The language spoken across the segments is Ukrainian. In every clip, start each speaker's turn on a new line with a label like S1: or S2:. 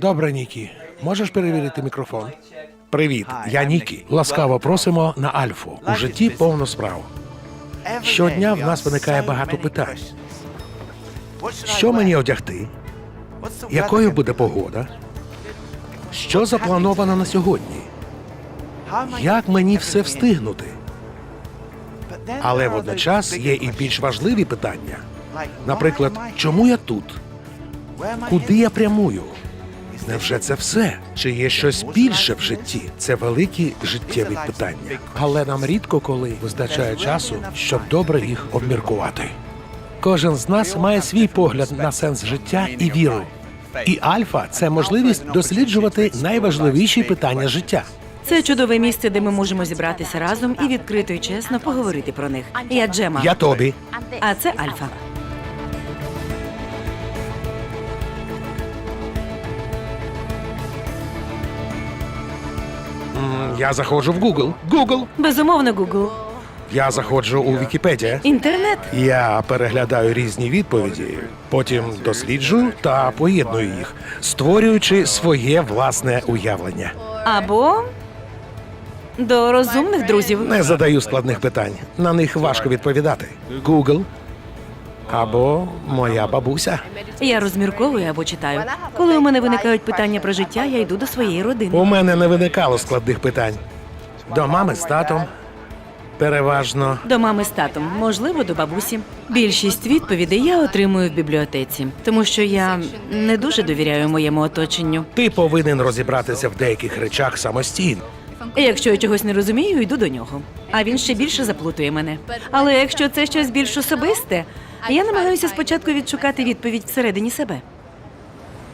S1: Добре, Нікі. Можеш перевірити мікрофон? Привіт, я Нікі. Ласкаво просимо на Альфу. У житті повно справ. Щодня в нас виникає багато питань. Що мені одягти? Якою буде погода? Що заплановано на сьогодні? Як мені все встигнути? Але водночас є і більш важливі питання. Наприклад, чому я тут? Куди я прямую? Невже це все? Чи є щось більше в житті? Це великі життєві питання. Але нам рідко коли вистачає часу, щоб добре їх обміркувати. Кожен з нас має свій погляд на сенс життя і віру. І альфа це можливість досліджувати найважливіші питання життя.
S2: Це чудове місце, де ми можемо зібратися разом і відкрито і чесно поговорити про них. Я Джема,
S1: Я Тобі.
S2: а це Альфа.
S1: Я заходжу в Google. Google.
S2: Безумовно, Google.
S1: Я заходжу у Вікіпедія.
S2: Інтернет.
S1: Я переглядаю різні відповіді, потім досліджую та поєдную їх, створюючи своє власне уявлення.
S2: Або до розумних друзів.
S1: Не задаю складних питань. На них важко відповідати. Google або моя бабуся.
S2: Я розмірковую або читаю. Коли у мене виникають питання про життя, я йду до своєї родини.
S1: У мене не виникало складних питань. До мами з татом. Переважно
S2: До мами з татом, можливо, до бабусі. Більшість відповідей я отримую в бібліотеці, тому що я не дуже довіряю моєму оточенню.
S1: ти повинен розібратися в деяких речах самостійно.
S2: Якщо я чогось не розумію, йду до нього. А він ще більше заплутує мене. Але якщо це щось більш особисте, я намагаюся спочатку відшукати відповідь всередині себе.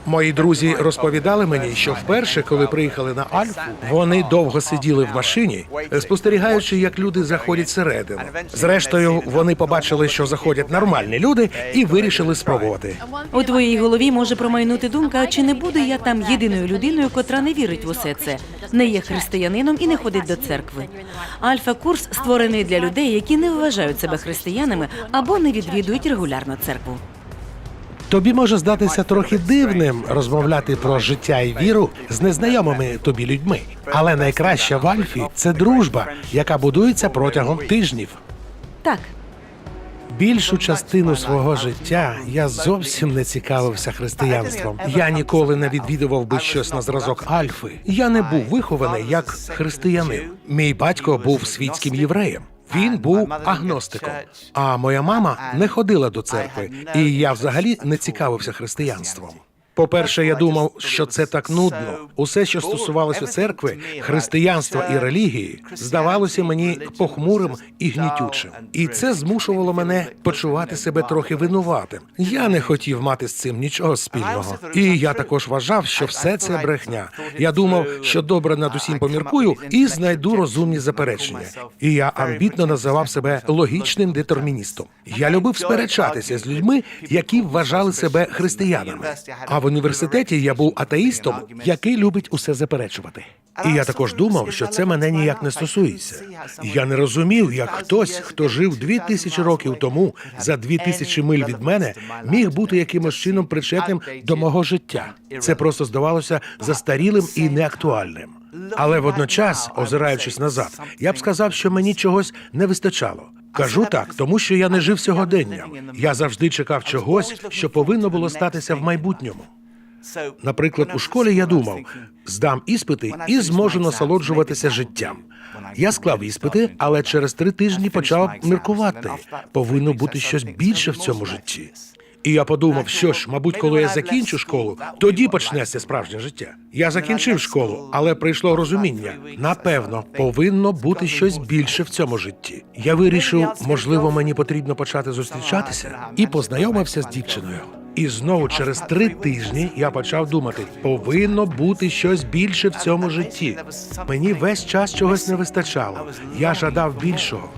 S1: Мої друзі розповідали мені, що вперше, коли приїхали на Альфу, вони довго сиділи в машині, спостерігаючи, як люди заходять всередину. Зрештою, вони побачили, що заходять нормальні люди, і вирішили спробувати.
S2: У твоїй голові може промайнути думка, чи не буду я там єдиною людиною, котра не вірить в усе це, не є християнином і не ходить до церкви. Альфа-курс створений для людей, які не вважають себе християнами або не відвідують регулярно церкву.
S1: Тобі може здатися трохи дивним розмовляти про життя і віру з незнайомими тобі людьми. Але найкраще в Альфі це дружба, яка будується протягом тижнів.
S2: Так,
S1: Більшу частину свого життя я зовсім не цікавився християнством. Я ніколи не відвідував би щось на зразок Альфи. Я не був вихований як християнин. Мій батько був світським євреєм. Він був агностиком. А моя мама не ходила до церкви, і я взагалі не цікавився християнством. По-перше, я думав, що це так нудно. Усе, що стосувалося церкви, християнства і релігії, здавалося мені похмурим і гнітючим. І це змушувало мене почувати себе трохи винуватим. Я не хотів мати з цим нічого спільного. І я також вважав, що все це брехня. Я думав, що добре над усім поміркую і знайду розумні заперечення. І я амбітно називав себе логічним детерміністом. Я любив сперечатися з людьми, які вважали себе християнами. А в університеті я був атеїстом, який любить усе заперечувати. І я також думав, що це мене ніяк не стосується. Я не розумів, як хтось, хто жив дві тисячі років тому за дві тисячі миль від мене, міг бути якимось чином причетним до мого життя. Це просто здавалося застарілим і неактуальним. Але водночас, озираючись назад, я б сказав, що мені чогось не вистачало. Кажу так, тому що я не жив сьогоденням. Я завжди чекав чогось, що повинно було статися в майбутньому. Наприклад, у школі я думав, здам іспити і зможу насолоджуватися життям. Я склав іспити, але через три тижні почав міркувати. Повинно бути щось більше в цьому житті. І я подумав, що ж, мабуть, коли я закінчу школу, тоді почнеться справжнє життя. Я закінчив школу, але прийшло розуміння. Напевно, повинно бути щось більше в цьому житті. Я вирішив, можливо, мені потрібно почати зустрічатися і познайомився з дівчиною. І знову через три тижні я почав думати: повинно бути щось більше в цьому житті. Мені весь час чогось не вистачало. Я жадав більшого.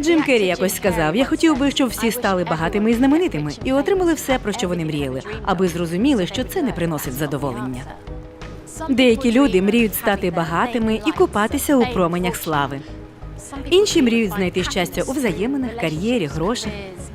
S2: Джим Керрі якось сказав: я хотів би, щоб всі стали багатими і знаменитими і отримали все, про що вони мріяли, аби зрозуміли, що це не приносить задоволення. Деякі люди мріють стати багатими і купатися у променях слави. Інші мріють знайти щастя у взаєминах, кар'єрі, грошах.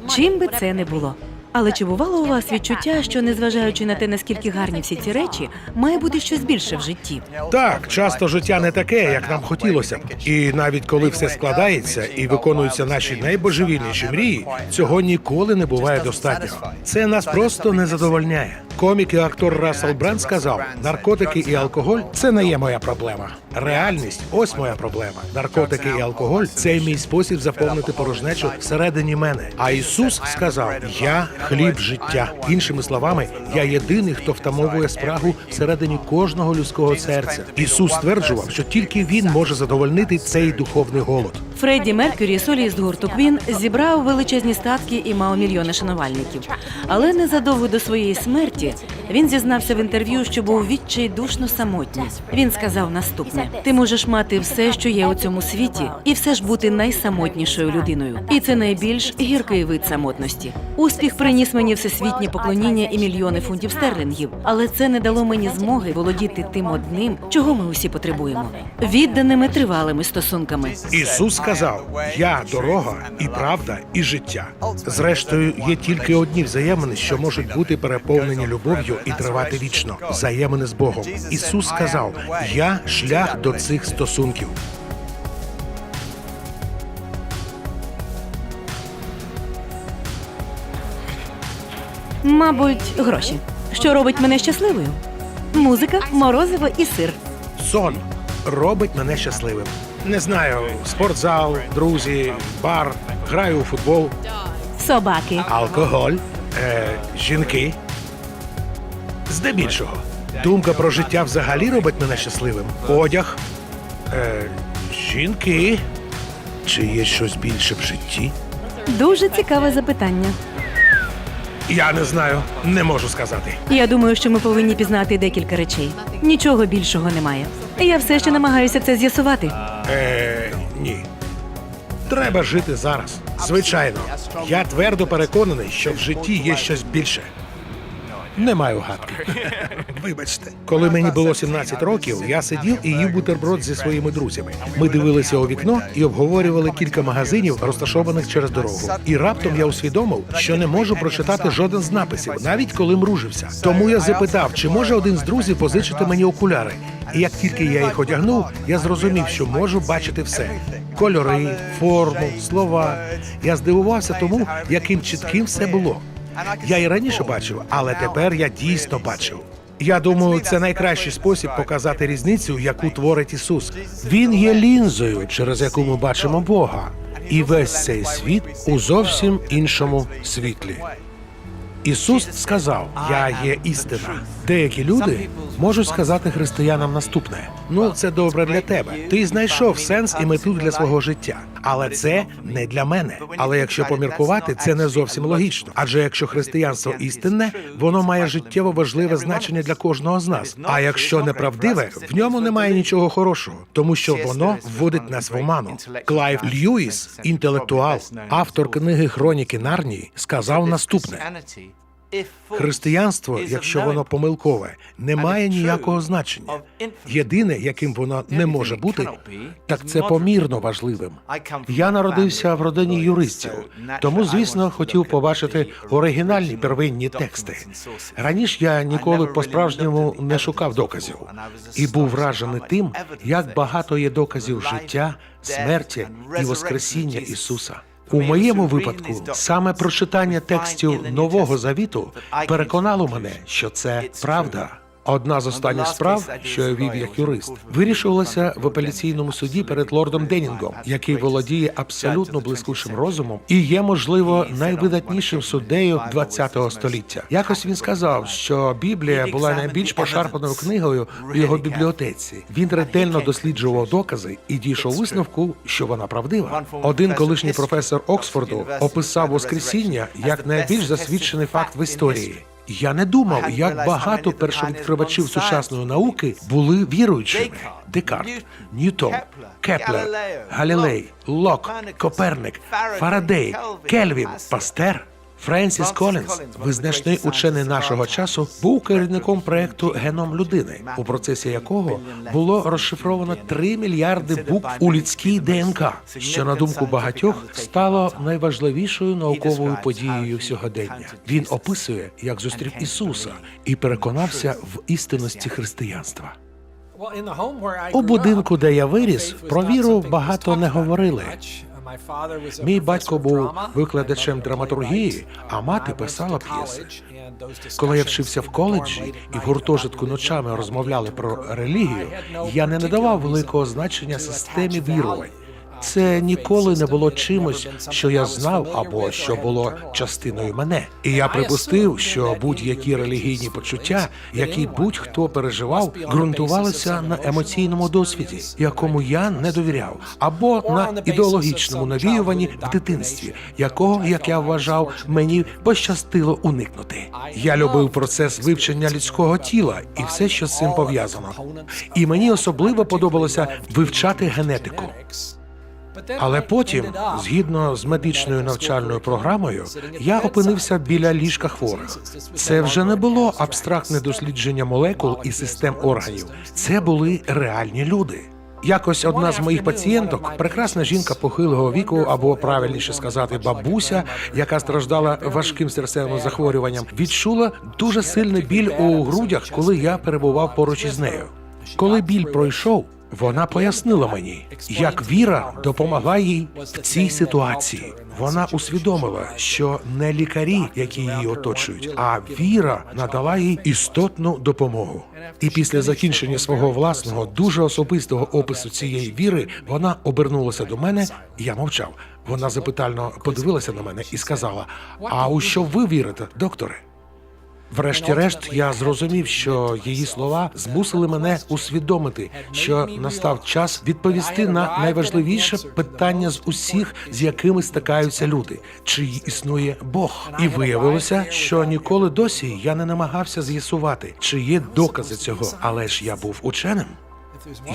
S2: Чим би це не було. Але чи бувало у вас відчуття, що незважаючи на те, наскільки гарні всі ці речі, має бути щось більше в житті?
S1: Так, часто життя не таке, як нам хотілося б. І навіть коли все складається і виконуються наші найбожевільніші мрії, цього ніколи не буває достатньо. Це нас просто не задовольняє. Комік і актор Рассел Бренд сказав: наркотики і алкоголь це не є моя проблема. Реальність ось моя проблема. Наркотики і алкоголь це мій спосіб заповнити порожнечу всередині мене. А Ісус сказав: Я хліб життя. Іншими словами, я єдиний, хто втамовує спрагу всередині кожного людського серця. Ісус стверджував, що тільки він може задовольнити цей духовний голод.
S2: Фредді Меркюрі, соліст гурту Квін, зібрав величезні статки і мав мільйони шанувальників. Але незадовго до своєї смерті він зізнався в інтерв'ю, що був відчайдушно самотній. Він сказав наступне: ти можеш мати все, що є у цьому світі, і все ж бути найсамотнішою людиною. І це найбільш гіркий вид самотності. Успіх приніс мені всесвітнє поклоніння і мільйони фунтів стерлінгів, але це не дало мені змоги володіти тим одним, чого ми усі потребуємо відданими тривалими стосунками.
S1: Ісус сказав: Я дорога і правда, і життя. Зрештою, є тільки одні взаємини, що можуть бути переповнені любов'ю і тривати вічно. Взаємини з Богом. Ісус сказав: Я шлях до цих стосунків.
S2: Мабуть, гроші. Що робить мене щасливою? Музика, морозиво і сир.
S1: Сон робить мене щасливим. Не знаю, спортзал, друзі, бар, граю у футбол,
S2: Собаки.
S1: алкоголь, е, жінки. Здебільшого. Думка про життя взагалі робить мене щасливим. Одяг, е, жінки. Чи є щось більше в житті?
S2: Дуже цікаве запитання.
S1: Я не знаю, не можу сказати.
S2: Я думаю, що ми повинні пізнати декілька речей. Нічого більшого немає. Я все ще намагаюся це з'ясувати.
S1: Е, ні. Треба жити зараз. Звичайно, я твердо переконаний, що в житті є щось більше. Не маю гадки. Вибачте, коли мені було 17 років, я сидів і їв бутерброд зі своїми друзями. Ми дивилися у вікно і обговорювали кілька магазинів, розташованих через дорогу. І раптом я усвідомив, що не можу прочитати жоден з написів, навіть коли мружився. Тому я запитав, чи може один з друзів позичити мені окуляри. І як тільки я їх одягнув, я зрозумів, що можу бачити все: кольори, форму, слова. Я здивувався тому, яким чітким все було. Я і раніше бачив, але тепер я дійсно бачив. Я думаю, це найкращий спосіб показати різницю, яку творить Ісус. Він є лінзою, через яку ми бачимо Бога, і весь цей світ у зовсім іншому світлі. Ісус сказав: Я є істина. Деякі люди можуть сказати християнам наступне: ну це добре для тебе. Ти знайшов сенс і мету для свого життя, але це не для мене. Але якщо поміркувати, це не зовсім логічно. Адже якщо християнство істинне, воно має життєво важливе значення для кожного з нас. А якщо неправдиве, в ньому немає нічого хорошого, тому що воно вводить нас в оману. Клайв Льюіс, інтелектуал, автор книги Хроніки Нарнії, сказав наступне: Християнство, якщо воно помилкове, не має ніякого значення. Єдине, яким воно не може бути, так це помірно важливим. Я народився в родині юристів, тому, звісно, хотів побачити оригінальні первинні тексти. Раніше я ніколи по-справжньому не шукав доказів і був вражений тим, як багато є доказів життя, смерті і воскресіння Ісуса. У моєму випадку саме прочитання текстів Нового Завіту переконало мене, що це правда. Одна з останніх справ, що я вів як юрист, вирішувалася в апеляційному суді перед лордом Денінгом, який володіє абсолютно блискучим розумом і є, можливо, найвидатнішим суддею ХХ століття. Якось він сказав, що Біблія була найбільш пошарпаною книгою в його бібліотеці. Він ретельно досліджував докази і дійшов висновку, що вона правдива. Один колишній професор Оксфорду описав Воскресіння як найбільш засвідчений факт в історії. Я не думав, як багато першовідкривачів сучасної науки були віруючими: Декарт, Ньютон, Кеплер, Галілей, Лок, Коперник, Фарадей, Кельвін, Пастер. Френсіс Колінс, визначний учений нашого часу, був керівником проекту Геном людини, у процесі якого було розшифровано 3 мільярди букв у людській ДНК, що на думку багатьох стало найважливішою науковою подією сьогодення. Він описує, як зустрів Ісуса і переконався в істинності християнства.
S3: У будинку, де я виріс, про віру багато не говорили.
S1: Мій батько був викладачем драматургії, а мати писала п'єси. Коли я вчився в коледжі і в гуртожитку ночами розмовляли про релігію, я не надавав великого значення системі вірувань. Це ніколи не було чимось, що я знав або що було частиною мене. І я припустив, що будь-які релігійні почуття, які будь-хто переживав, ґрунтувалися на емоційному досвіді, якому я не довіряв, або на ідеологічному навіюванні в дитинстві, якого, як я вважав, мені пощастило уникнути. Я любив процес вивчення людського тіла і все, що з цим пов'язано. І мені особливо подобалося вивчати генетику. Але потім, згідно з медичною навчальною програмою, я опинився біля ліжка хворих. Це вже не було абстрактне дослідження молекул і систем органів. Це були реальні люди. Якось одна з моїх пацієнток, прекрасна жінка похилого віку, або правильніше сказати, бабуся, яка страждала важким серцевим захворюванням, відчула дуже сильний біль у грудях, коли я перебував поруч із нею. Коли біль пройшов, вона пояснила мені, як віра допомогла їй в цій ситуації. Вона усвідомила, що не лікарі, які її оточують, а віра надала їй істотну допомогу. І після закінчення свого власного дуже особистого опису цієї віри вона обернулася до мене. Я мовчав. Вона запитально подивилася на мене і сказала: А у що ви вірите, докторе? Врешті-решт, я зрозумів, що її слова змусили мене усвідомити, що настав час відповісти на найважливіше питання з усіх, з якими стикаються люди: чи існує Бог? І виявилося, що ніколи досі я не намагався з'ясувати, чи є докази цього, але ж я був ученим.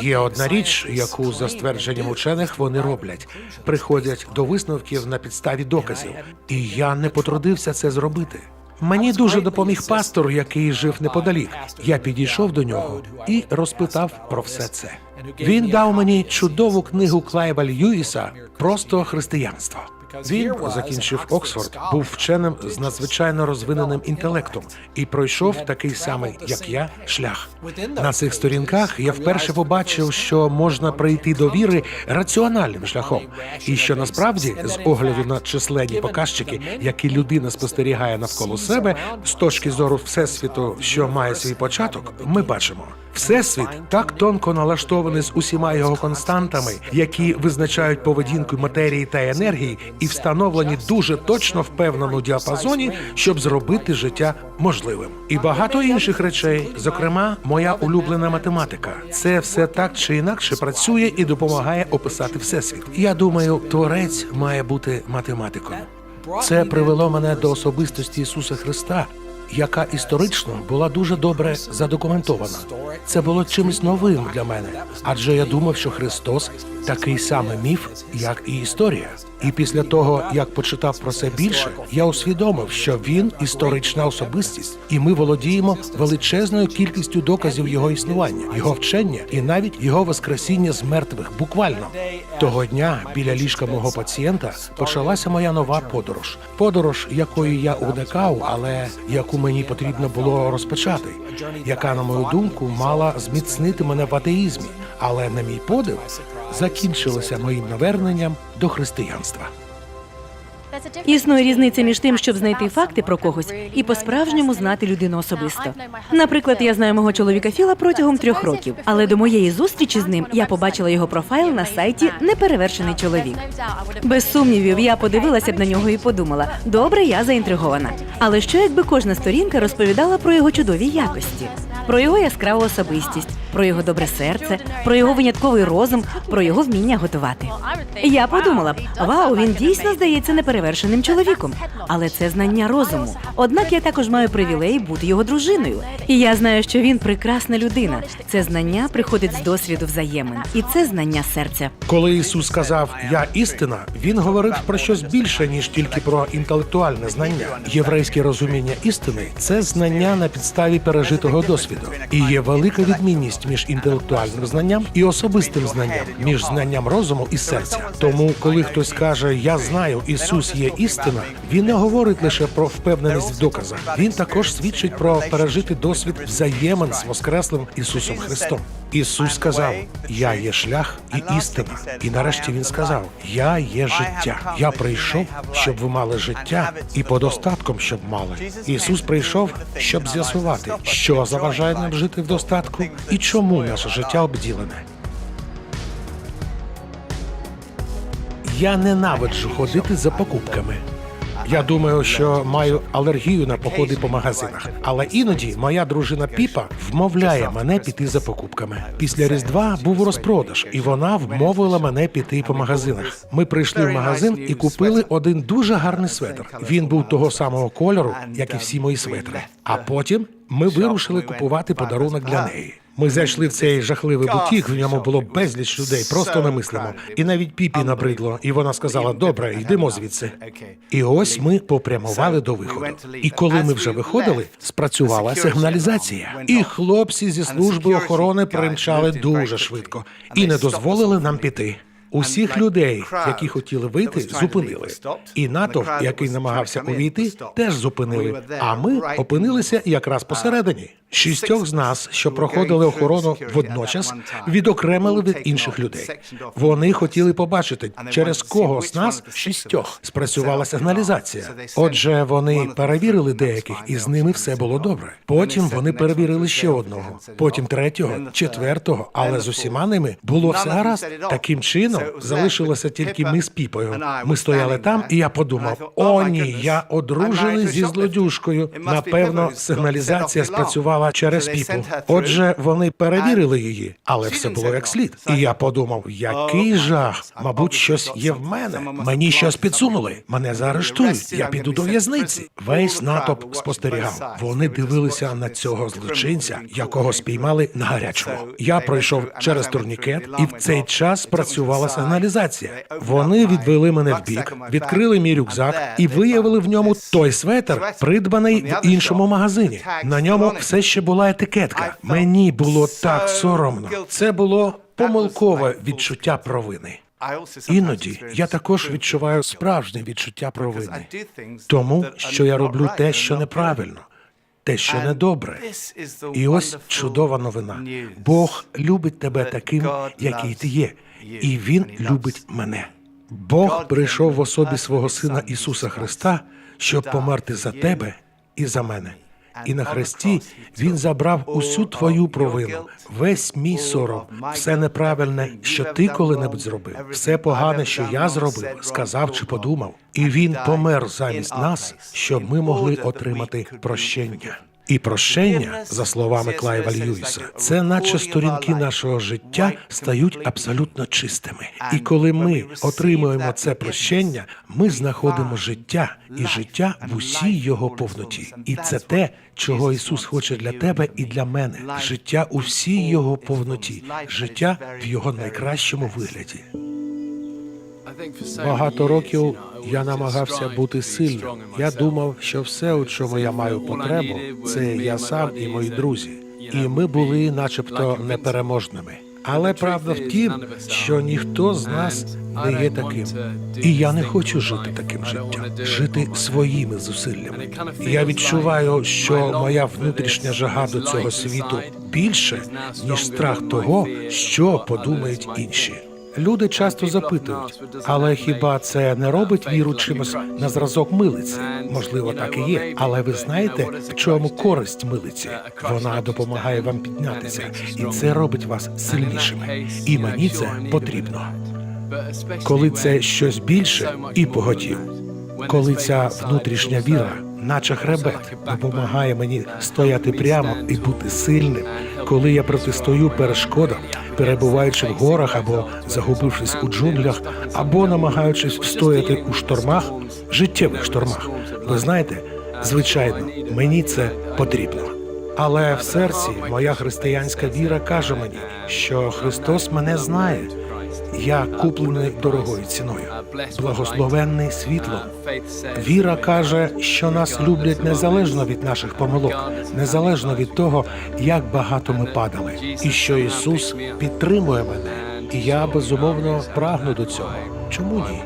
S1: Є одна річ, яку за ствердженням учених вони роблять: приходять до висновків на підставі доказів, і я не потрудився це зробити. Мені дуже допоміг пастор, який жив неподалік. Я підійшов до нього і розпитав про все це. Він дав мені чудову книгу Клайва Льюіса Просто християнство. Він закінчив Оксфорд, був вченим з надзвичайно розвиненим інтелектом і пройшов такий самий, як я, шлях. На цих сторінках я вперше побачив, що можна прийти до віри раціональним шляхом, і що насправді, з огляду на численні показчики, які людина спостерігає навколо себе, з точки зору всесвіту, що має свій початок, ми бачимо. Всесвіт так тонко налаштований з усіма його константами, які визначають поведінку матерії та енергії, і встановлені дуже точно в певному діапазоні, щоб зробити життя можливим. І багато інших речей, зокрема, моя улюблена математика. Це все так чи інакше працює і допомагає описати всесвіт. Я думаю, творець має бути математиком. Це привело мене до особистості Ісуса Христа, яка історично була дуже добре задокументована. Це було чимось новим для мене, адже я думав, що Христос такий самий міф, як і історія. І після того, як почитав про це більше, я усвідомив, що він історична особистість, і ми володіємо величезною кількістю доказів його існування, його вчення і навіть його воскресіння з мертвих. Буквально того дня біля ліжка мого пацієнта почалася моя нова подорож. Подорож, якої я уникав, але яку мені потрібно було розпочати, яка, на мою думку, мала зміцнити мене в атеїзмі, але на мій подив закінчилася моїм наверненням до християнства.
S2: Існує різниця між тим, щоб знайти факти про когось, і по-справжньому знати людину особисто. Наприклад, я знаю мого чоловіка Філа протягом трьох років, але до моєї зустрічі з ним я побачила його профайл на сайті Неперевершений чоловік. Без сумнівів, я подивилася б на нього і подумала: добре, я заінтригована. Але що якби кожна сторінка розповідала про його чудові якості, про його яскраву особистість, про його добре серце, про його винятковий розум, про його вміння готувати. Я подумала б, вау, він дійсно здається неперевершеним чоловіком, але це знання розуму. Однак я також маю привілей бути його дружиною. І я знаю, що він прекрасна людина. Це знання приходить з досвіду взаємин, і це знання серця.
S1: Коли Ісус сказав Я істина, він говорив про щось більше ніж тільки про інтелектуальне знання. Єврейське розуміння істини це знання на підставі пережитого досвіду. І є велика відмінність між інтелектуальним знанням і особистим знанням, між знанням розуму і серця. Тому, коли хтось каже Я знаю, Ісус є істина, він не говорить лише про впевненість в доказах. Він також свідчить про пережитий досвід взаємин з Воскреслим Ісусом Христом. Ісус сказав: Я є шлях і істина. І нарешті він сказав: Я є життя. Я прийшов, щоб ви мали життя і подостатком, щоб мали. Ісус прийшов, щоб з'ясувати, що заважає нам жити в достатку і чому наше життя обділене. Я ненавиджу ходити за покупками. Я думаю, що маю алергію на походи по магазинах. Але іноді моя дружина Піпа вмовляє мене піти за покупками. Після Різдва був розпродаж, і вона вмовила мене піти по магазинах. Ми прийшли в магазин і купили один дуже гарний светр. Він був того самого кольору, як і всі мої светри. А потім ми вирушили купувати подарунок для неї. Ми зайшли в цей жахливий бутік. В ньому було безліч людей, просто немислимо. І навіть піпі набридло. І вона сказала: Добре, йдемо звідси. І ось ми попрямували до виходу. І коли ми вже виходили, спрацювала сигналізація. І хлопці зі служби охорони примчали дуже швидко і не дозволили нам піти. Усіх людей, які хотіли вийти, зупинили. І натовп, який намагався увійти, теж зупинили. А ми опинилися якраз посередині. Шістьох з нас, що проходили охорону водночас, відокремили від інших людей. Вони хотіли побачити, через кого з нас шістьох спрацювала сигналізація. Отже, вони перевірили деяких, і з ними все було добре. Потім вони перевірили ще одного, потім третього, четвертого, але з усіма ними було все гаразд. Таким чином залишилося тільки ми з піпою. Ми стояли там, і я подумав: о, ні, я одружений зі злодюжкою. Напевно, сигналізація спрацювала через піпу. Отже, вони перевірили її, але все було як слід. І я подумав, який жах, мабуть, щось є в мене. Мені щось підсунули. Мене заарештують. Я піду до в'язниці. Весь натовп спостерігав. Вони дивилися на цього злочинця, якого спіймали на гарячому. Я пройшов через турнікет, і в цей час спрацювала сигналізація. Вони відвели мене в бік, відкрили мій рюкзак і виявили в ньому той светр, придбаний в іншому магазині. На ньому все ще була етикетка. Мені було так соромно. Це було помилкове відчуття провини. Іноді я також відчуваю справжнє відчуття провини, тому що я роблю те, що неправильно, те, що недобре. І ось чудова новина. Бог любить тебе таким, який ти є, і Він любить мене. Бог прийшов в особі свого Сина Ісуса Христа, щоб померти за тебе і за мене. І на хресті він забрав усю твою провину, весь мій сором, все неправильне, що ти коли-небудь зробив, все погане, що я зробив, сказав чи подумав. І він помер замість нас, щоб ми могли отримати прощення. І прощення, за словами Клайва Льюіса, це наче сторінки нашого життя стають абсолютно чистими. І коли ми отримуємо це прощення, ми знаходимо життя і життя в усій його повноті. І це те, чого Ісус хоче для тебе і для мене. Життя у всій його повноті, життя в його найкращому вигляді. Багато років я намагався бути сильним. Я думав, що все, у чому я маю потребу, це я сам і мої друзі. І ми були, начебто, непереможними. Але правда в тім, що ніхто з нас не є таким. І я не хочу жити таким життям, жити своїми зусиллями. Я відчуваю, що моя внутрішня жага до цього світу більше ніж страх того, що подумають інші. Люди часто запитують, але хіба це не робить віру чимось на зразок милиці? Можливо, так і є. Але ви знаєте, в чому користь милиці? Вона допомагає вам піднятися, і це робить вас сильнішими. І мені це потрібно. Коли це щось більше і поготів. коли ця внутрішня віра, наче хребет, допомагає мені стояти прямо і бути сильним, коли я протистою перешкодам, перебуваючи в горах або загубившись у джунглях, або намагаючись встояти у штормах, життєвих штормах. Ви знаєте, звичайно, мені це потрібно. Але в серці моя християнська віра каже мені, що Христос мене знає. Я куплений дорогою ціною, благословенний світлом. Віра каже, що нас люблять незалежно від наших помилок, незалежно від того, як багато ми падали, і що Ісус підтримує мене. І я безумовно прагну до цього. Чому ні?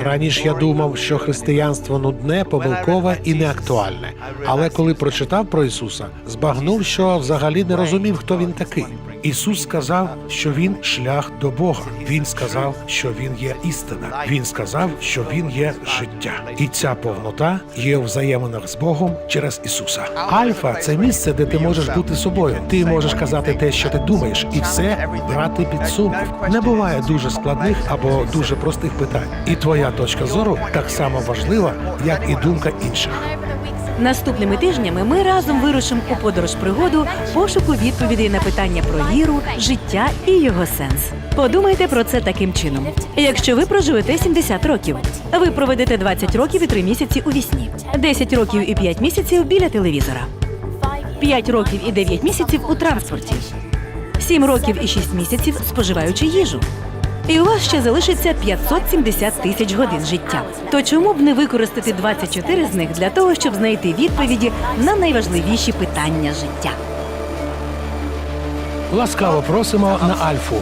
S1: Раніше я думав, що християнство нудне, помилкове і неактуальне. Але коли прочитав про Ісуса, збагнув, що взагалі не розумів, хто він такий. Ісус сказав, що він шлях до Бога. Він сказав, що він є істина. Він сказав, що він є життя. І ця повнота є у взаєминах з Богом через Ісуса. Альфа це місце, де ти можеш бути собою. Ти можеш казати те, що ти думаєш, і все брати під сумнів. Не буває дуже складних або дуже простих питань. І твоя точка зору так само важлива, як і думка інших.
S2: Наступними тижнями ми разом вирушимо у подорож пригоду пошуку відповідей на питання про віру, життя і його сенс. Подумайте про це таким чином. Якщо ви проживете 70 років, ви проведете 20 років і 3 місяці у вісні, 10 років і 5 місяців біля телевізора, 5 років і 9 місяців у транспорті, 7 років і 6 місяців споживаючи їжу. І у вас ще залишиться 570 тисяч годин життя. То чому б не використати 24 з них для того, щоб знайти відповіді на найважливіші питання життя?
S1: Ласкаво просимо на Альфу.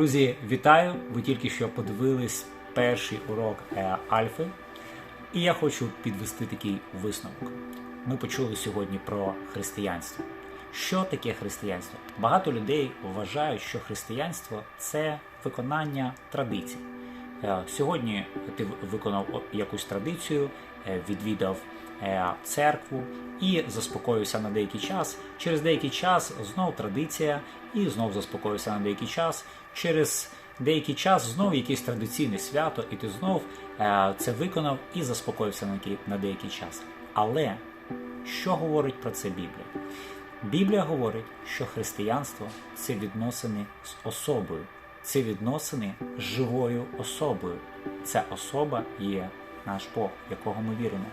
S4: Друзі, вітаю! Ви тільки що подивились перший урок е, Альфи, і я хочу підвести такий висновок. Ми почули сьогодні про християнство. Що таке християнство? Багато людей вважають, що християнство це виконання традицій. Е, Сьогодні ти виконав якусь традицію, е, відвідав церкву і заспокоївся на деякий час. Через деякий час знов традиція, і знов заспокоївся на деякий час. Через деякий час знов якесь традиційне свято, і ти знов е, це виконав і заспокоївся на деякий час. Але що говорить про це Біблія? Біблія говорить, що християнство це відносини з особою, це відносини з живою особою. Ця особа є наш Бог, якого ми віримо.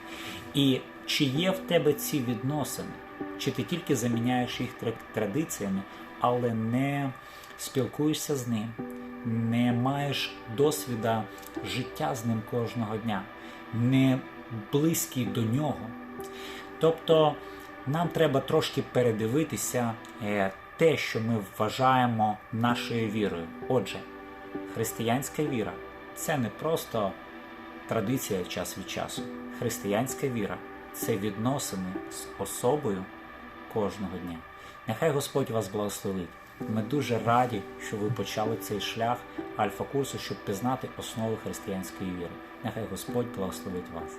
S4: І чи є в тебе ці відносини, чи ти тільки заміняєш їх традиціями, але не спілкуєшся з ним, не маєш досвіда життя з ним кожного дня, не близький до нього. Тобто нам треба трошки передивитися е, те, що ми вважаємо нашою вірою. Отже, християнська віра це не просто традиція час від часу. Християнська віра це відносини з особою кожного дня. Нехай Господь вас благословить. Ми дуже раді, що ви почали цей шлях альфа-курсу, щоб пізнати основи християнської віри. Нехай Господь благословить вас.